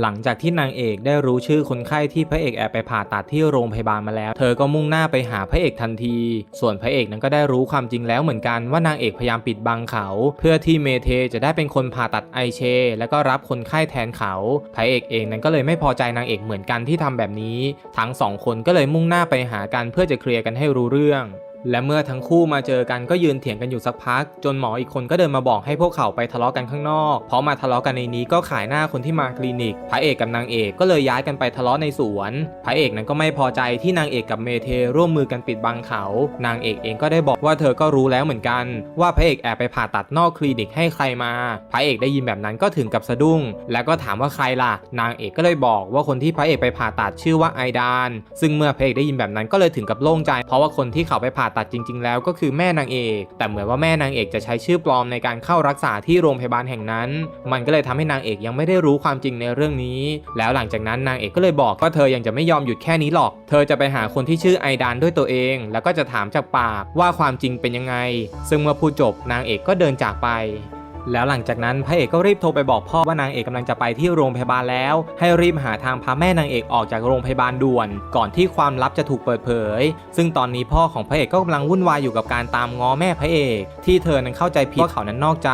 หลังจากที่นางเอกได้รู้ชื่อคนไข้ที่พระเอกแอบไปผ่าตัดที่โรงพยาบาลมาแล้ว เธอก็มุ่งหน้าไปหาพระเอกทันที ส่วนพระเอกนั้นก็ได้รู้ความจริงแล้วเหมือนกันว่านางเอกพยายามปิดบังเขา เพื่อที่เมเทจะได้เป็นคนผ่าตัดไอเช แล้วก็รับคนไข้แทนเขา พระเอกเองนั้นก็เลยไม่พอใจนางเอกเหมือนกันที่ทำแบบนี้ ทั้งสองคนก็เลยมุ่งหน้าไปหากันเพื่อจะเคลียร์กันให้รู้เรื่อง และเมื่อทั้งคู่มาเจอกันก็ยืนเถียงกันอยู่สักพัก จนหมออีกคนก็เดินมาบอกให้พวกเขาไปทะเลาะกันข้างนอก เพราะมาทะเลาะกันในนี้ก็ขายหน้าคนที่มาคลินิก พระเอกกับนางเอกก็เลยย้ายกันไปทะเลาะในสวน พระเอกนั้นก็ไม่พอใจที่นางเอกกับเมเทร่วมมือกันปิดบังเขา นางเอกเองก็ได้บอกว่าเธอก็รู้แล้วเหมือนกัน ว่าพระเอกแอบไปผ่าตัดนอกคลินิกให้ใครมา พระเอกได้ยินแบบนั้นก็ถึงกับสะดุ้ง แล้วก็ถามว่าใครล่ะ นางเอกก็เลยบอกว่าคนที่พระเอกไปผ่าตัดชื่อว่าไอดาน ซึ่งเมื่อพระเอกได้ยินแบบนั้นก็เลยถึงกับโล่งใจ เพราะว่าคนที่เขาไปผ่าตัดจริง ๆ แล้วก็คือแม่นางเอก แต่เหมือนว่าแม่นางเอกจะใช้ชื่อปลอมในการเข้ารักษาที่โรงพยาบาลแห่งนั้น มันก็เลยทำให้นางเอกยังไม่ได้รู้ความจริงในเรื่องนี้ แล้วหลังจากนั้นนางเอกก็เลยบอกว่าเธอยังจะไม่ยอมหยุดแค่นี้หรอก เธอจะไปหาคนที่ชื่อไอดานด้วยตัวเอง แล้วก็จะถามจากปากว่าความจริงเป็นยังไง ซึ่งเมื่อพูดจบนางเอกก็เดินจากไป แล้วหลังจากนั้นพระเอกก็รีบโทรไปบอกพ่อว่านางเอกกำลังจะไปที่โรงพยาบาลแล้ว ให้รีบหาทางพาแม่นางเอกออกจากโรงพยาบาลด่วน ก่อนที่ความลับจะถูกเปิดเผย ซึ่งตอนนี้พ่อของพระเอกก็กำลังวุ่นวายอยู่กับการตามง้อแม่พระเอก ที่เธอนั้นเข้าใจผิดว่าเขานั้นนอกใจ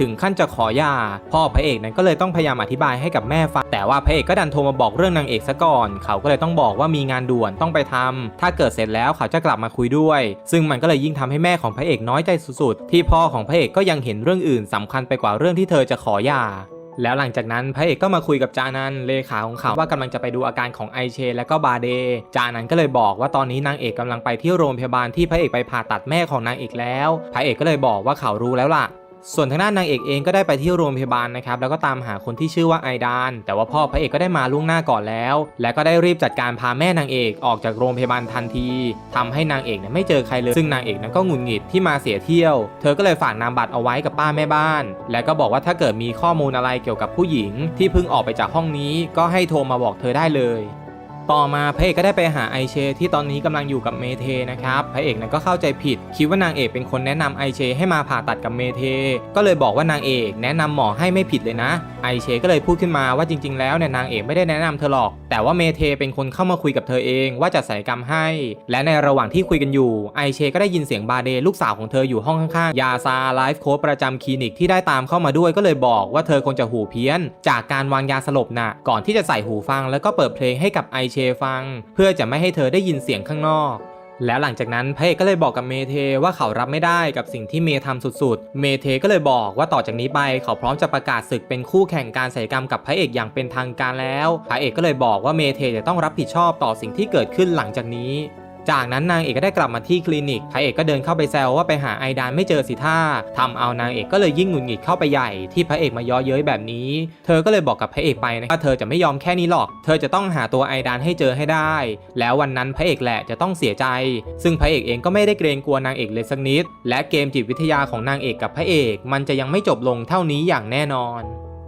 ถึงขั้นจะขอหย่าพ่อพระเอกนั้นก็เลยต้องพยายามอธิบายให้กับแม่ฟังแต่ว่าพระเอกก็ดันโทรมาบอกเรื่องนางเอกซะก่อน เขาก็เลยต้องบอกว่ามีงานด่วนต้องไปทำถ้าเกิดเสร็จแล้วเขาจะกลับมาคุยด้วย ซึ่งมันก็เลยยิ่งทำให้แม่ของพระเอกน้อยใจสุดๆ ที่พ่อของพระเอกก็ยังเห็นเรื่องอื่นสำคัญไปกว่าเรื่องที่เธอจะขอหย่า แล้วหลังจากนั้นพระเอกก็มาคุยกับจานันเลขาของเขาว่ากำลังจะไปดูอาการของไอเช และก็บาเด จานันก็เลยบอกว่าตอนนี้นางเอกกำลังไปที่โรงพยาบาลที่พระเอกไปผ่าตัดแม่ของนางเอกแล้ว พระเอกก็เลยบอกว่าเขารู้แล้วล่ะ ส่วนทางด้านนางเอกเองก็ได้ไปที่โรงพยาบาลนะครับแล้วก็ตามหาคนที่ชื่อว่าไอดานแต่ว่าพ่อพระเอกก็ได้มาล่วงหน้าก่อนแล้ว และก็ได้รีบจัดการพาแม่นางเอกออกจากโรงพยาบาลทันทีทำให้นางเอกเนี่ยไม่เจอใครเลยซึ่งนางเอกนั้นก็หงุดหงิดที่มาเสียเที่ยว เธอก็เลยฝากนามบัตรเอาไว้กับป้าแม่บ้าน และก็บอกว่าถ้าเกิดมีข้อมูลอะไรเกี่ยวกับผู้หญิง ที่เพิ่งออกไปจากห้องนี้ก็ให้โทรมาบอกเธอได้เลย ต่อมาพระเอกก็ได้ไปหาไอเช ที่ตอนนี้กำลังอยู่กับเมเทนะครับพระเอกนั้นก็เข้าใจผิด คิดว่านางเอกเป็นคนแนะนำไอเช ให้มาผ่าตัดกับเมเท ก็เลยบอกว่านางเอก แนะนำหมอให้ไม่ผิดเลยนะไอเชก็เลยพูดขึ้นมาว่าจริงๆแล้วเนี่ยนางเอกไม่ได้แนะนำเธอหรอก แต่ว่าเมเทเป็นคนเข้ามาคุยกับเธอเองว่าจะศัลยกรรมให้ และในระหว่างที่คุยกันอยู่ไอเชก็ได้ยินเสียงบาเดลูกสาวของเธออยู่ห้องข้างๆ ยาซาไลฟ์โค้ชประจำคลินิกที่ได้ตามเข้ามาด้วยก็เลยบอกว่าเธอคงจะหูเพี้ยน จากการวางยาสลบน่ะก่อนที่จะใส่หูฟังแล้วก็เปิดเพลงให้กับไอเชฟัง เพื่อจะไม่ให้เธอได้ยินเสียงข้างนอก แล้วหลังจากนั้นพระเอกก็เลยบอกกับเมเทว่าเขารับไม่ได้กับสิ่งที่เมย์ทำสุดๆ เมเทก็เลยบอกว่าต่อจากนี้ไปเขาพร้อมจะประกาศศึกเป็นคู่แข่งการศัลยกรรมกับพระเอกอย่างเป็นทางการแล้ว พระเอกก็เลยบอกว่าเมเทจะต้องรับผิดชอบต่อสิ่งที่เกิดขึ้นหลังจากนี้ จากนั้นนางเอกก็ได้กลับมาที่คลินิกพระเอกก็เดินเข้าไปแซวว่าไปหาไอดานไม่เจอสิท่าทำเอานางเอกก็เลยยิ่งหงุดหงิดเข้าไปใหญ่ที่พระเอกมาย้อเย้ยแบบนี้ เธอก็เลยบอกกับพระเอกไปนะว่าเธอจะไม่ยอมแค่นี้หรอก เธอจะต้องหาตัวไอดานให้เจอให้ได้ แล้ววันนั้นพระเอกแหละจะต้องเสียใจ ซึ่งพระเอกเองก็ไม่ได้เกรงกลัวนางเอกเลยสักนิด และเกมจิตวิทยาของนางเอกกับพระเอก มันจะยังไม่จบลงเท่านี้อย่างแน่นอน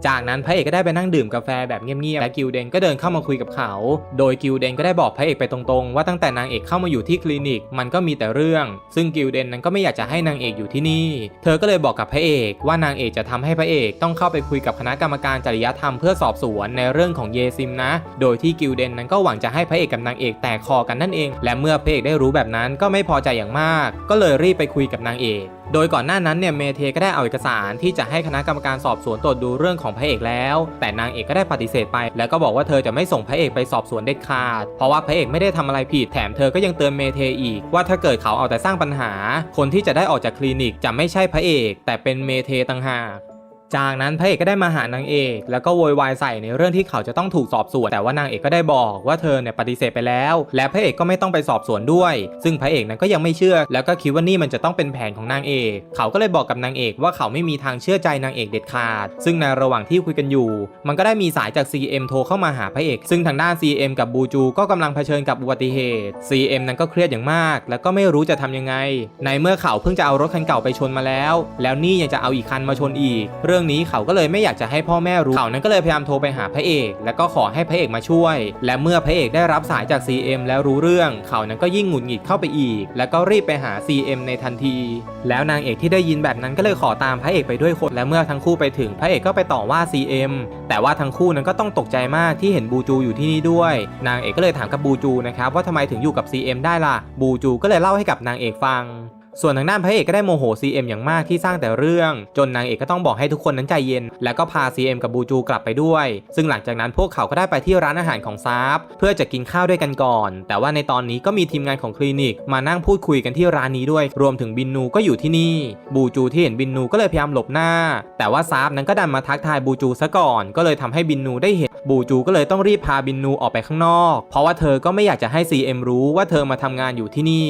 จากนั้นพระเอกก็ได้ไปนั่งดื่มกาแฟแบบเงียบๆและกิลเดนก็เดินเข้ามาคุยกับเขา โดยกิลเดนก็ได้บอกพระเอกไปตรงๆ ว่าตั้งแต่นางเอกเข้ามาอยู่ที่คลินิก มันก็มีแต่เรื่อง ซึ่งกิลเดนนั้นก็ไม่อยากจะให้นางเอกอยู่ที่นี่ เธอก็เลยบอกกับพระเอกว่านางเอกจะทำให้พระเอกต้องเข้าไปคุยกับคณะกรรมการจริยธรรมเพื่อสอบสวนในเรื่องของเยซิมนะ โดยที่กิลเดนนั้นก็หวังจะให้พระเอกกับนางเอกแตกคอกันนั่นเอง และเมื่อพระเอกได้รู้แบบนั้นก็ไม่พอใจอย่างมาก ก็เลยรีบไปคุยกับนางเอก โดยก่อนหน้านั้นเนี่ยเมเทก็ได้เอาเอกสารที่จะให้คณะกรรมการสอบสวนตรวจดูเรื่องของพระเอกแล้ว แต่นางเอกก็ได้ปฏิเสธไป แล้วก็บอกว่าเธอจะไม่ส่งพระเอกไปสอบสวนเด็ดขาด เพราะว่าพระเอกไม่ได้ทำอะไรผิดแถมเธอก็ยังเตือนเมเทอีก ว่าถ้าเกิดเขาเอาแต่สร้างปัญหา คนที่จะได้ออกจากคลินิกจะไม่ใช่พระเอก แต่เป็นเมเทต่างหาก จากนั้นพระเอกก็ได้มาหานางเอก แล้วก็โวยวายใส่ในเรื่องที่เขาจะต้องถูกสอบสวน แต่ว่านางเอกก็ได้บอกว่าเธอเนี่ยปฏิเสธไปแล้ว และพระเอกก็ไม่ต้องไปสอบสวนด้วย ซึ่งพระเอกนั้นก็ยังไม่เชื่อ แล้วก็คิดว่านี่มันจะต้องเป็นแผนของนางเอก เขาก็เลยบอกกับนางเอกว่าเขาไม่มีทางเชื่อใจนางเอกเด็ดขาด ซึ่งในระหว่างที่คุยกันอยู่ มันก็ได้มีสายจาก CM โทรเข้ามาหาพระเอก ซึ่งทางด้าน CM กับบูจูก็กำลังเผชิญกับอุบัติเหตุ CM นั้นก็เครียดอย่างมาก แล้วก็ไม่รู้จะทำยังไง ในเมื่อเขาเพิ่งจะเอารถคันเก่าไปชนมาแล้ว แล้วนี่ยังจะเอาอีกคันมาชนอีก เรื่องรื่องนี้เขาก็เลยไม่อยากจะให้พ่อแม่รู้เขานั้นก็เลยพยายามโทรไปหาพระเอก แล้วก็ขอให้พระเอกมาช่วย และเมื่อพระเอกได้รับสายจาก CM แล้วรู้เรื่อง เขานั้นก็ยิ่งหงุดหงิดเข้าไปอีก แล้วก็รีบไปหา CM ในทันที แล้วนางเอกที่ได้ยินแบบนั้นก็เลยขอตามพระเอกไปด้วยคนและเมื่อทั้งคู่ไปถึงพระเอกก็ไปต่อว่า CM แต่ว่าทั้งคู่นั้นก็ต้องตกใจมากที่เห็นบูจูอยู่ที่นี่ด้วย นางเอกก็เลยถามกับบูจูนะครับว่าทำไมถึงอยู่กับ CM ได้ล่ะบูจูก็เลยเล่าให้กับนางเอกฟัง ส่วนทางด้านพระเอกก็ได้โมโห CM อย่างมากที่สร้างแต่เรื่อง จนนางเอกก็ต้องบอกให้ทุกคนนั้นใจเย็น แล้วก็พา CM กับบูจูกลับไปด้วย ซึ่งหลังจากนั้นพวกเขาก็ได้ไปที่ร้านอาหารของซาฟเพื่อจะกินข้าวด้วยกันก่อน แต่ว่าในตอนนี้ก็มีทีมงานของคลินิก มานั่งพูดคุยกันที่ร้านนี้ด้วย รวมถึงบินนูก็อยู่ที่นี่ บูจูที่เห็นบินนูก็เลยพยายามหลบหน้า แต่ว่าซาฟนั้นก็ดันมาทักทายบูจูซะก่อน ก็เลยทำให้บินนูได้เห็น บูจูก็เลยต้องรีบพาบินนูออกไปข้างนอก เพราะว่าเธอก็ไม่อยากจะให้ CM รู้ว่าเธอมาทำงานอยู่ที่นี่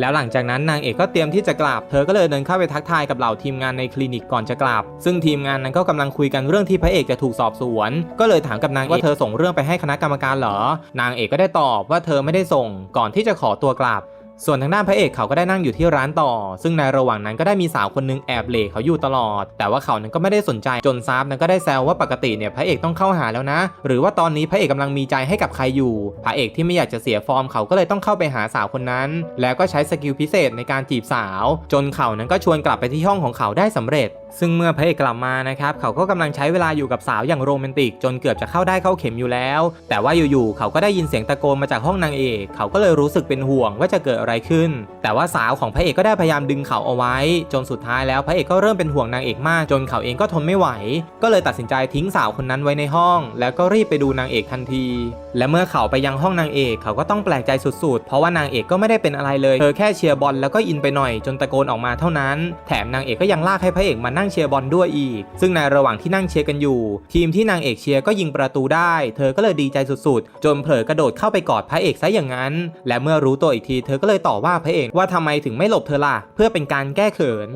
แล้วหลังจากนั้นนางเอกก็เตรียมที่จะกลับเธอก็เลยเดินเข้าไปทักทายกับเหล่าทีมงานในคลินิกก่อนจะกลับซึ่งทีมงานนั้นก็กำลังคุยกันเรื่องที่พระเอกจะถูกสอบสวน ก็เลยถามกับนางเอกว่าเธอส่งเรื่องไปให้คณะกรรมการเหรอ นางเอกก็ได้ตอบว่าเธอไม่ได้ส่ง ก่อนที่จะขอตัวกลับ ส่วนทางด้านพระเอกเขาก็ได้นั่งอยู่ที่ร้านต่อ ซึ่งในระหว่างนั้นก็ได้มีสาวคนหนึงแอบเหล่เขาอยู่ตลอด แต่ว่าเขานั้นก็ไม่ได้สนใจจนซาฟนั้นก็ได้แซวว่าปกติเนี่ยพระเอกต้องเข้าหาแล้วนะ หรือว่าตอนนี้พระเอกกำลังมีใจให้กับใครอยู่ พระเอกที่ไม่อยากจะเสียฟอร์มเขาก็เลยต้องเข้าไปหาสาวคนนั้น แล้วก็ใช้สกิลพิเศษในการจีบสาว จนเขานั้นก็ชวนกลับไปที่ห้องของเขาได้สำเร็จ ซึ่งเมื่อพระเอกกลับมานะครับเขาก็กำลังใช้เวลาอยู่กับสาวอย่างโรแมนติก จนเกือบจะเข้าได้เข้าเข็มอยู่แล้ว แต่ว่าอยู่ๆเขาก็ได้ยินเสียงตะโกนมาจากห้องนางเอก เขาก็เลยรู้สึกเป็นห่วงว่าจะเกิดอะไรขึ้น แต่ว่าสาวของพระเอกก็ได้พยายามดึงเขาเอาไว้ จนสุดท้ายแล้วพระเอกก็เริ่มเป็นห่วงนางเอกมากจนเขาเองก็ทนไม่ไหว ก็เลยตัดสินใจทิ้งสาวคนนั้นไว้ในห้อง แล้วก็รีบไปดูนางเอกทันที และเมื่อเขาไปยังห้องนางเอกเขาก็ต้องแปลกใจสุดๆ เพราะว่านางเอกก็ไม่ได้เป็นอะไรเลยเธอแค่เชียร์บอลแล้วก็อินไปหน่อย จนตะโกนออกมาเท่านั้น แถมนางเอกก็ยังลากให้พระเอกมานั่งนั่งเชียร์บอลด้วยอีก ซึ่งในระหว่างที่นั่งเชียร์กันอยู่ ทีมที่นางเอกเชียร์ก็ยิงประตูได้ เธอก็เลยดีใจสุดๆ จนเผลอกระโดดเข้าไปกอดพระเอกซะอย่างนั้น และเมื่อรู้ตัวอีกทีเธอก็เลยต่อว่าพระเอกว่าทำไมถึงไม่หลบเธอล่ะเพื่อเป็นการแก้เขิน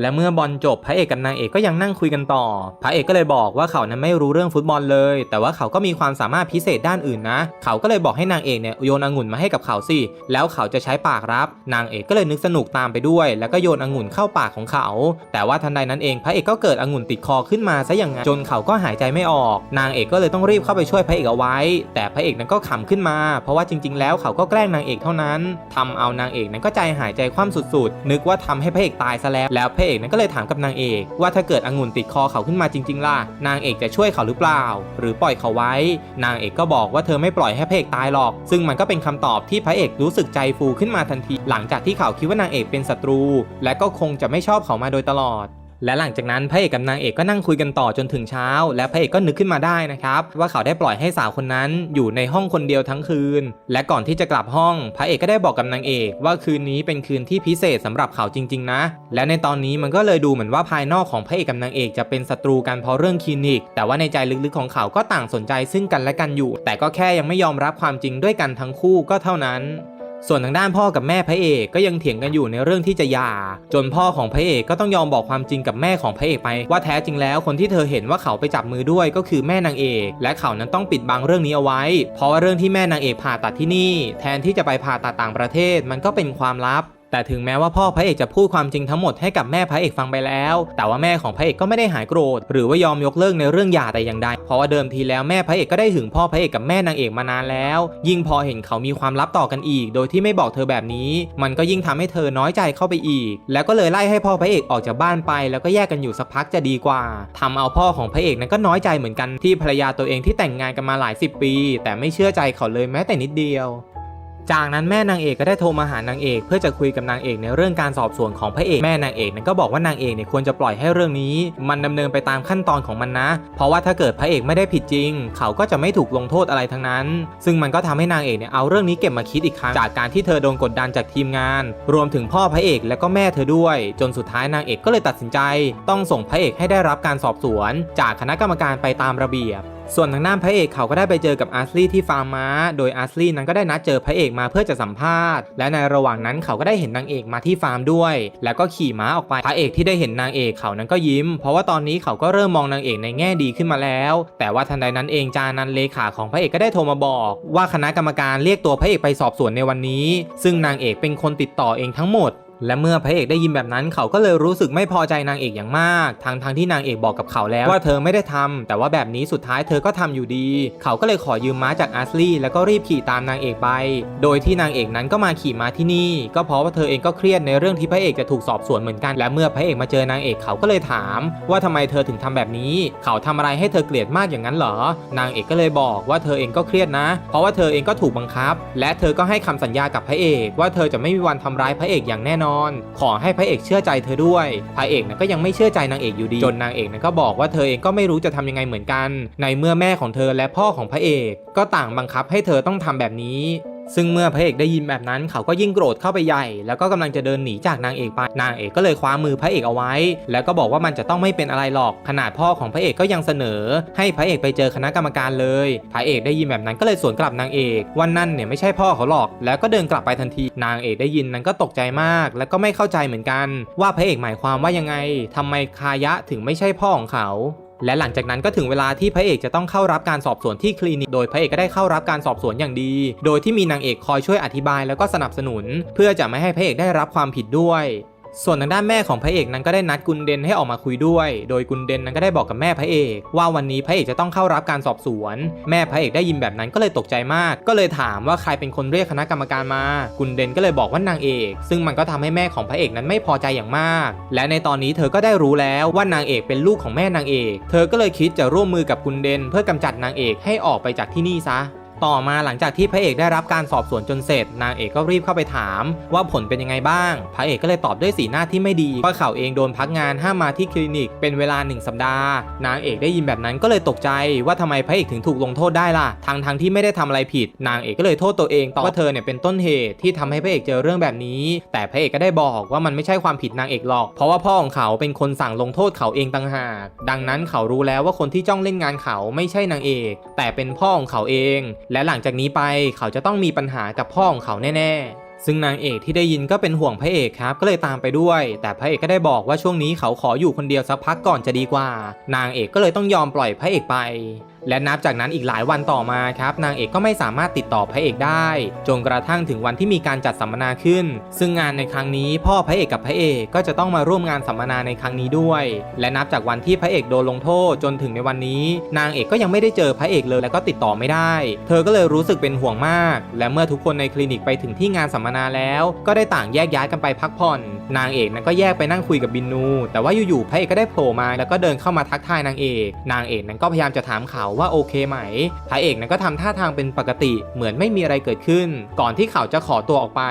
และเมื่อบอลจบพระเอกกับนางเอกก็ยังนั่งคุยกันต่อ พระเอกก็เลยบอกว่าเขานั้นไม่รู้เรื่องฟุตบอลเลย แต่ว่าเขาก็มีความสามารถพิเศษด้านอื่นนะ เขาก็เลยบอกให้นางเอกเนี่ยโยนองุ่นมาให้กับเขาสิ แล้วเขาจะใช้ปากรับ นางเอกก็เลยนึกสนุกตามไปด้วย แล้วก็โยนองุ่นเข้าปากของเขา แต่ว่าทันใดนั้นเองพระเอกก็เกิดองุ่นติดคอขึ้นมาซะอย่างนั้นจนเขาก็หายใจไม่ออก นางเอกก็เลยต้องรีบเข้าไปช่วยพระเอกเอาไว้ แต่พระเอกนั้นก็ขำขึ้นมา เพราะว่าจริง ๆ แล้วเขาก็แกล้งนางเอกเท่านั้นทำเอานางเอกนั้นก็ใจหายใจคว่ำสุดๆ นึกว่าทำให้พระเอกตายซะแล้วแล้วพระเอกนั้นก็เลยถามกับนางเอกว่าถ้าเกิดองุ่นติดคอเขาขึ้นมาจริง ๆ ล่ะ นางเอกจะช่วยเขาหรือเปล่า หรือปล่อยเขาไว้ นางเอกก็บอกว่าเธอไม่ปล่อยให้พระเอกตายหรอก ซึ่งมันก็เป็นคำตอบที่พระเอกรู้สึกใจฟูขึ้นมาทันที หลังจากที่เขาคิดว่านางเอกเป็นศัตรู และก็คงจะไม่ชอบเขามาโดยตลอด และหลังจากนั้นพระเอกกับนางเอกก็นั่งคุยกันต่อจนถึงเช้า และพระเอกก็นึกขึ้นมาได้นะครับว่าเขาได้ปล่อยให้สาวคนนั้นอยู่ในห้องคนเดียวทั้งคืน และก่อนที่จะกลับห้อง พระเอกก็ได้บอกกับนางเอกว่าคืนนี้เป็นคืนที่พิเศษสำหรับเขาจริง ๆ นะ และในตอนนี้มันก็เลยดูเหมือนว่าภายนอกของพระเอกกับนางเอกจะเป็นศัตรูกันเพราะเรื่องคลินิก แต่ว่าในใจลึกๆของเขาก็ต่างสนใจซึ่งกันและกันอยู่ แต่ก็แค่ยังไม่ยอมรับความจริงด้วยกันทั้งคู่ก็เท่านั้น ส่วนทางด้านพ่อกับแม่พระเอกก็ยังเถียงกันอยู่ในเรื่องที่จะหย่า จนพ่อของพระเอกก็ต้องยอมบอกความจริงกับแม่ของพระเอกไป ว่าแท้จริงแล้วคนที่เธอเห็นว่าเขาไปจับมือด้วยก็คือแม่นางเอก และเขานั้นต้องปิดบังเรื่องนี้เอาไว้ เพราะว่าเรื่องที่แม่นางเอกผ่าตัดที่นี่ แทนที่จะไปผ่าตัดต่างประเทศมันก็เป็นความลับ แต่ถึงแม้ว่าพ่อพระเอกจะพูดความจริงทั้งหมดให้กับแม่พระเอกฟังไปแล้ว แต่ว่าแม่ของพระเอกก็ไม่ได้หายโกรธ หรือว่ายอมยกเลิกในเรื่องหย่าแต่อย่างใด เพราะว่าเดิมทีแล้วแม่พระเอกก็ได้หึงพ่อพระเอกกับแม่นางเอกมานานแล้ว ยิ่งพอเห็นเขามีความลับต่อกันอีก โดยที่ไม่บอกเธอแบบนี้ มันก็ยิ่งทำให้เธอน้อยใจเข้าไปอีก แล้วก็เลยไล่ให้พ่อพระเอกออกจากบ้านไป แล้วก็แยกกันอยู่สักพักจะดีกว่าทำเอาพ่อของพระเอกนั้นก็น้อยใจเหมือนกันที่ภรรยาตัวเองที่แต่งงานกันมาหลายสิบปี แต่ไม่เชื่อใจเขาเลยแม้แต่นิดเดียว จากนั้นแม่นางเอกก็ได้โทรมาหานางเอกเพื่อจะคุยกับนางเอกในเรื่องการสอบสวนของพระเอกแม่นางเอกนั้นก็บอกว่านางเอกเนี่ยควรจะปล่อยให้เรื่องนี้ มันดำเนินไปตามขั้นตอนของมันนะ เพราะว่าถ้าเกิดพระเอกไม่ได้ผิดจริง เขาก็จะไม่ถูกลงโทษอะไรทั้งนั้น ซึ่งมันก็ทำให้นางเอกเนี่ยเอาเรื่องนี้เก็บมาคิดอีกครั้งจากการที่เธอโดนกดดันจากทีมงาน รวมถึงพ่อพระเอกและก็แม่เธอด้วย จนสุดท้ายนางเอกก็เลยตัดสินใจ ต้องส่งพระเอกให้ได้รับการสอบสวน จากคณะกรรมการไปตามระเบียบ ส่วนทางด้านพระเอกเขาก็ได้ไปเจอกับอาร์ซี่ที่ฟาร์มม้า โดยอาร์ซี่นั้นก็ได้นัดเจอพระเอกมาเพื่อจะสัมภาษณ์ และในระหว่างนั้นเขาก็ได้เห็นนางเอกมาที่ฟาร์มด้วย แล้วก็ขี่ม้าออกไป พระเอกที่ได้เห็นนางเอกเขานั้นก็ยิ้ม เพราะว่าตอนนี้เขาก็เริ่มมองนางเอกในแง่ดีขึ้นมาแล้ว แต่ว่าทันใดนั้นเองจานันเลขาของพระเอกก็ได้โทรมาบอก ว่าคณะกรรมการเรียกตัวพระเอกไปสอบสวนในวันนี้ ซึ่งนางเอกเป็นคนติดต่อเองทั้งหมด และเมื่อพระเอกได้ยินแบบนั้นเขาก็เลยรู้สึกไม่พอใจนางเอกอย่างมาก ทั้งทงๆที่นางเอกบอกกับเขาแล้วว่าเธอไม่ได้ทำแต่ว่าแบบนี้สุดท้ายเธอก็ทำอยู่ดี เขาก็เลยขอยืมม้าจากอาร์สลี่แล้วก็รีบขี่ตามนางเอกไป โดยที่นางเอกนั้นก็มาขี่ม้าที่นี่ ก็เพราะว่าเธอเองก็เครียดในเรื่องที่พระเอกจะถูกสอบสวนเหมือนกัน และเมื่อพระเอกมาเจอนางเอกเขาก็เลยถาม ว่าทำไมเธอถึงทำแบบนี้ เขาทำอะไรให้เธอเกลียดมากอย่างนั้นเหรอ นางเอกก็เลยบอกว่าเธอเองก็เครียดนะ เพราะว่าเธอเองก็ถูกบังคับ และเธอก็ให้คำสัญญากับพระเอก ว่าเธอจะไม่มีวันทำร้ายพระเอกอย่างแน่นอนขอให้พระเอกเชื่อใจเธอด้วย พระเอกนั้นก็ยังไม่เชื่อใจนางเอกอยู่ดี จนนางเอกนั้นก็บอกว่าเธอเองก็ไม่รู้จะทำยังไงเหมือนกัน ในเมื่อแม่ของเธอและพ่อของพระเอก ก็ต่างบังคับให้เธอต้องทำแบบนี้ ซึ่งเมื่อพระเอกได้ยินแบบนั้นเขาก็ยิ่งโกรธเข้าไปใหญ่ แล้วก็กำลังจะเดินหนีจากนางเอกไป นางเอกก็เลยคว้ามือพระเอกเอาไว้ แล้วก็บอกว่ามันจะต้องไม่เป็นอะไรหรอก ขนาดพ่อของพระเอกก็ยังเสนอ ให้พระเอกไปเจอคณะกรรมการเลย พระเอกได้ยินแบบนั้นก็เลยสวนกลับนางเอกว่านั่นเนี่ยไม่ใช่พ่อเขาหรอก แล้วก็เดินกลับไปทันที นางเอกได้ยินนั้นก็ตกใจมาก แล้วก็ไม่เข้าใจเหมือนกัน ว่าพระเอกหมายความว่ายังไงทำไมคายะถึงไม่ใช่พ่อของเขา และหลังจากนั้นก็ถึงเวลาที่พระเอกจะต้องเข้ารับการสอบสวนที่คลินิก โดยพระเอกก็ได้เข้ารับการสอบสวนอย่างดี โดยที่มีนางเอกคอยช่วยอธิบายแล้วก็สนับสนุน เพื่อจะไม่ให้พระเอกได้รับความผิดด้วย ส่วนทางด้านแม่ของพระเอกนั้นก็ได้นัดกุนเดนให้ออกมาคุยด้วย โดยกุนเดนนั้นก็ได้บอกกับแม่พระเอก ว่าวันนี้พระเอกจะต้องเข้ารับการสอบสวน แม่พระเอกได้ยินแบบนั้นก็เลยตกใจมาก ก็เลยถามว่าใครเป็นคนเรียกคณะกรรมการมา กุนเดนก็เลยบอกว่านางเอก ซึ่งมันก็ทำให้แม่ของพระเอกนั้นไม่พอใจอย่างมาก และในตอนนี้เธอก็ได้รู้แล้วว่านางเอกเป็นลูกของแม่นางเอก เธอก็เลยคิดจะร่วมมือกับกุนเดนเพื่อกำจัดนางเอกให้ออกไปจากที่นี่ซะ ต่อมาหลังจากที่พระเอกได้รับการสอบสวนจนเสร็จ นางเอกก็รีบเข้าไปถาม ว่าผลเป็นยังไงบ้าง พระเอกก็เลยตอบด้วยสีหน้าที่ไม่ดีว่าเขาเองโดนพักงานห้ามมาที่คลินิกเป็นเวลาหนึ่งสัปดาห์ นางเอกได้ยินแบบนั้นก็เลยตกใจ ว่าทำไมพระเอกถึงถูกลงโทษได้ล่ะทั้งทั้งที่ไม่ได้ทำอะไรผิด นางเอกก็เลยโทษตัวเองต่อว่าเธอเนี่ยเป็นต้นเหตุที่ทำให้พระเอกเจอเรื่องแบบนี้ แต่พระเอกก็ได้บอกว่ามันไม่ใช่ความผิดนางเอกหรอก เพราะว่าพ่อของเขาเป็นคนสั่งลงโทษเขาเองต่างหาก ดังนั้นเขารู้แล้วว่าคนที่จ้องเล่นงานเขาไม่ใช่นางเอก แต่เป็นพ่อของเขาเองและหลังจากนี้ไปเขาจะต้องมีปัญหากับพ่อของเขาแน่ๆ ซึ่งนางเอกที่ได้ยินก็เป็นห่วงพระเอกครับ ก็เลยตามไปด้วย แต่พระเอกก็ได้บอกว่าช่วงนี้เขาขออยู่คนเดียวสักพักก่อนจะดีกว่า นางเอกก็เลยต้องยอมปล่อยพระเอกไป และนับจากนั้นอีกหลายวันต่อมาครับ นางเอกก็ไม่สามารถติดต่อพระเอกได้ จนกระทั่งถึงวันที่มีการจัดสัมมนาขึ้น ซึ่งงานในครั้งนี้พ่อพระเอกกับพระเอกก็จะต้องมาร่วมงานสัมมนาในครั้งนี้ด้วย และนับจากวันที่พระเอกโดนลงโทษจนถึงในวันนี้ นางเอกก็ยังไม่ได้เจอพระเอกเลยและก็ติดต่อไม่ได้ เธอก็เลยรู้สึกเป็นห่วงมาก และเมื่อทุกคนในคลินิกไปถึงที่งานสัมมนาแล้ว ก็ได้ต่างแยกย้ายกันไปพักผ่อน นางเอกนั้นก็แยกไปนั่งคุยกับบินนู แต่ว่าอยู่ๆพระเอกก็ได้โผล่มาแล้วก็เดินเข้ามาทักทายนางเอก นางเอกนั้นก็พยายามจะถามเขาว่าโอเคไหมพระเอกนั้นก็ทำท่าทางเป็นปกติเหมือนไม่มีอะไรเกิดขึ้น ก่อนที่เขาจะขอตัวออกไป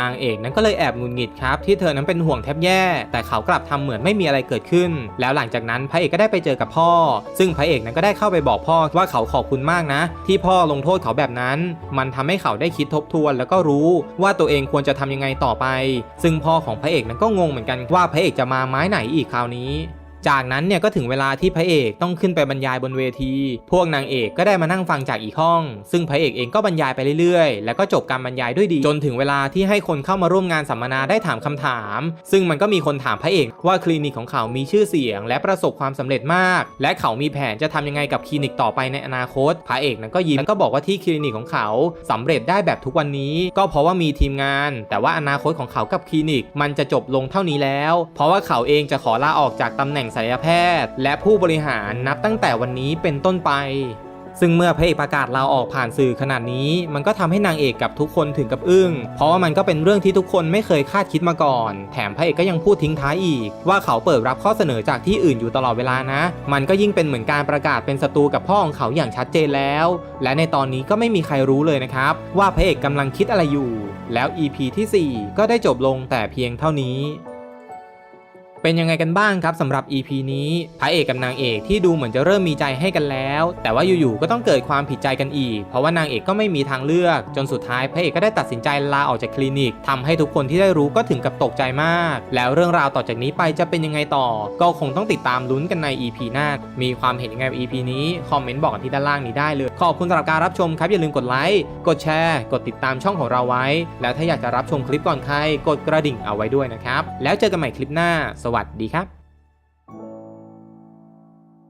นางเอกนั้นก็เลยแอบงุดหงิดครับ ที่เธอนั้นเป็นห่วงแทบแย่ แต่เขากลับทำเหมือนไม่มีอะไรเกิดขึ้น แล้วหลังจากนั้นพระเอกก็ได้ไปเจอกับพ่อ ซึ่งพระเอกนั้นก็ได้เข้าไปบอกพ่อว่าเขาขอบคุณมากนะ ที่พ่อลงโทษเขาแบบนั้น มันทำให้เขาได้คิดทบทวน แล้วก็รู้ว่าตัวเองควรจะทำยังไงต่อไป ซึ่งพ่อของพระเอกนั้นก็งงเหมือนกันว่าพระเอกจะมาไม้ไหนอีกคราวนี้ จากนั้นเนี่ยก็ถึงเวลาที่พระเอกต้องขึ้นไปบรรยายบนเวที พวกนางเอกก็ได้มานั่งฟังจากอีกห้อง ซึ่งพระเอกเองก็บรรยายไปเรื่อยๆ แล้วก็จบการบรรยายด้วยดี จนถึงเวลาที่ให้คนเข้ามาร่วมงานสัมมนาได้ถามคำถาม ซึ่งมันก็มีคนถามพระเอกว่าคลินิกของเขามีชื่อเสียง และประสบความสำเร็จมาก และเขามีแผนจะทำยังไงกับคลินิกต่อไปในอนาคต พระเอกนั้นก็ยิ้มแล้วก็บอกว่าที่คลินิกของเขาสำเร็จได้แบบทุกวันนี้ ก็เพราะว่ามีทีมงาน แต่ว่าอนาคตของเขากับคลินิก มันจะจบลงเท่านี้แล้ว เพราะว่าเขาเองจะขอลาออกจากตำแหน่งศัลยแพทย์ และผู้บริหารนับตั้งแต่วันนี้เป็นต้นไป ซึ่งเมื่อพระเอกประกาศลาออกผ่านสื่อขนาดนี้ มันก็ทำให้นางเอกกับทุกคนถึงกับอึ้ง เพราะว่ามันก็เป็นเรื่องที่ทุกคนไม่เคยคาดคิดมาก่อน แถมพระเอกก็ยังพูดทิ้งท้ายอีก ว่าเขาเปิดรับข้อเสนอจากที่อื่นอยู่ตลอดเวลานะ มันก็ยิ่งเป็นเหมือนการประกาศเป็นศัตรูกับพ่อของเขาอย่างชัดเจนแล้ว และในตอนนี้ก็ไม่มีใครรู้เลยนะครับว่าพระเอกกำลังคิดอะไรอยู่ แล้ว EP ทีสี่ 4 ก็ได้จบลงแต่เพียงเท่านี้ เป็นยังไงกันบ้างครับสำหรับ EP นี้พระเอกกับนางเอกที่ดูเหมือนจะเริ่มมีใจให้กันแล้ว แต่ว่าอยู่ๆก็ต้องเกิดความผิดใจกันอีก เพราะว่านางเอกก็ไม่มีทางเลือก จนสุดท้ายพระเอกก็ได้ตัดสินใจลาออกจากคลินิกทำให้ทุกคนที่ได้รู้ก็ถึงกับตกใจมาก แล้วเรื่องราวต่อจากนี้ไปจะเป็นยังไงต่อ ก็คงต้องติดตามลุ้นกันใน EP หน้า มีความเห็นยังไงกับ EP นี้คอมเมนต์บอกที่ด้านล่างนี้ได้เลย ขอบคุณสำหรับการรับชมครับอย่าลืมกดไลค์กดแชร์กดติดตามช่องของเราไว้ แล้วถ้าอยากจะรับชมคลิปก่อนใครกดกระดิ่งเอาไว้ด้วยนะครับแล้วเจอกันใหม่คลิปหน้าสวัสดีครับ